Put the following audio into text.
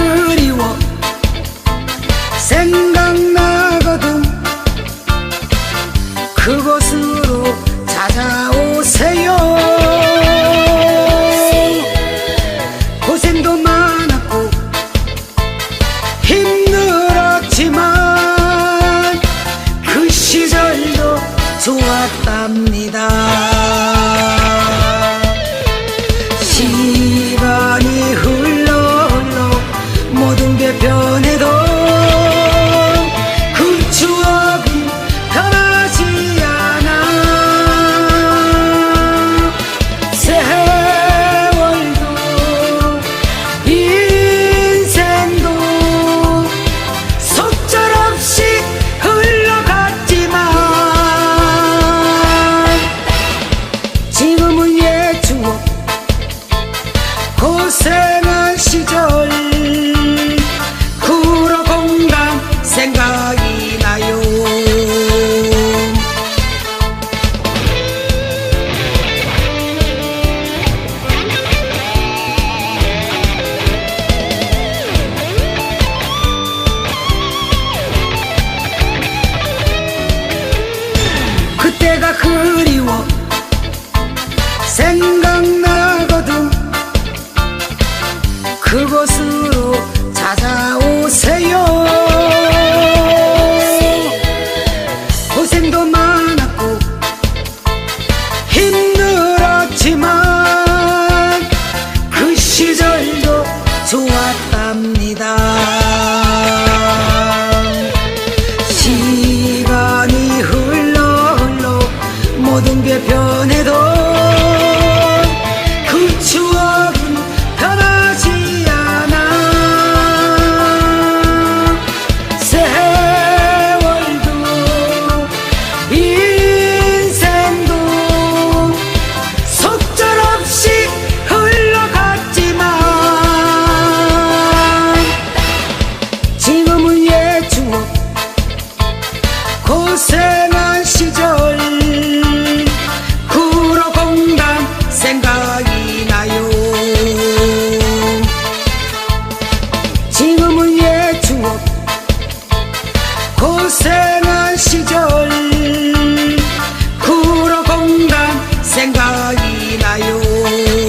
그리워. 생각나거든. 그곳으로 찾아오세요. 고생도 많았고 힘들었지만 그 시절도 좋았답니다. 고생한 시절 구로공단 생각이 나요. 그때가 그리워 생각나거든. 감사합니다. 고생한 시절 구로공단 생각이 나요.